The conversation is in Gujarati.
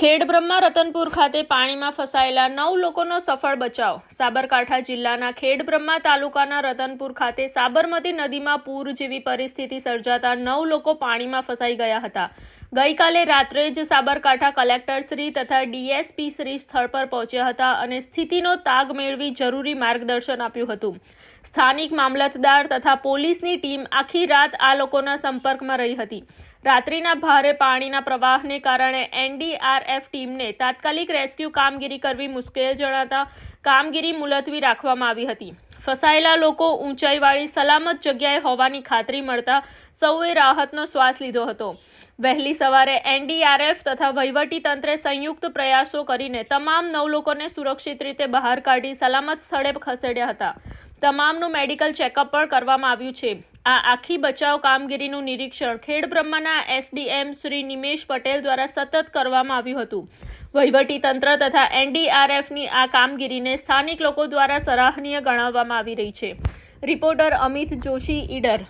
ખેડબ્રહ્મા રતનપુર ખાતે પાણીમાં ફસાયેલા નવ લોકોનો સફળ બચાવ. સાબરકાંઠા જિલ્લાના ખેડબ્રહ્મા તાલુકાના રતનપુર ખાતે સાબરમતી નદીમાં પૂર જેવી પરિસ્થિતિ સર્જાતા નવ લોકો પાણીમાં ફસાઈ ગયા હતા. ગઈકાલે રાત્રે જ સાબરકાંઠા કલેક્ટર શ્રી તથા ડીએસપી શ્રી સ્થળ પર પહોંચ્યા હતા અને સ્થિતિનો તાગ મેળવી જરૂરી માર્ગદર્શન આપ્યું હતું. સ્થાનિક મામલતદાર તથા પોલીસની ટીમ આખી રાત આ લોકોના સંપર્કમાં રહી હતી. રાત્રિના ભારે પાણીના પ્રવાહને કારણે એનડીઆરએફ ટીમને તાત્કાલિક રેસ્ક્યુ કામગીરી કરવી મુશ્કેલ જણાતા કામગીરી મુલતવી રાખવામાં આવી હતી. ફસાયેલા લોકો ઊંચાઈવાળી સલામત જગ્યાએ હોવાની ખાતરી મળતા સૌએ રાહતનો શ્વાસ લીધો હતો. વહેલી સવારે એનડીઆરએફ તથા વહીવટી તંત્રે સંયુક્ત પ્રયાસો કરીને તમામ નવ લોકોને સુરક્ષિત રીતે બહાર કાઢી સલામત સ્થળે ખસેડ્યા હતા. તમામનું મેડિકલ ચેકઅપ પણ કરવામાં આવ્યું છે. આ આખી બચાવ કામગીરીનું નિરીક્ષણ ખેડબ્રહ્માના એસડીએમ શ્રી નિમેશ પટેલ દ્વારા સતત કરવામાં આવ્યું હતું. વહીવટી તંત્ર તથા એનડીઆરએફની આ કામગીરીને સ્થાનિક લોકો દ્વારા સરાહનીય ગણાવવામાં આવી રહી છે. રિપોર્ટર અમિત જોશી, ઈડર.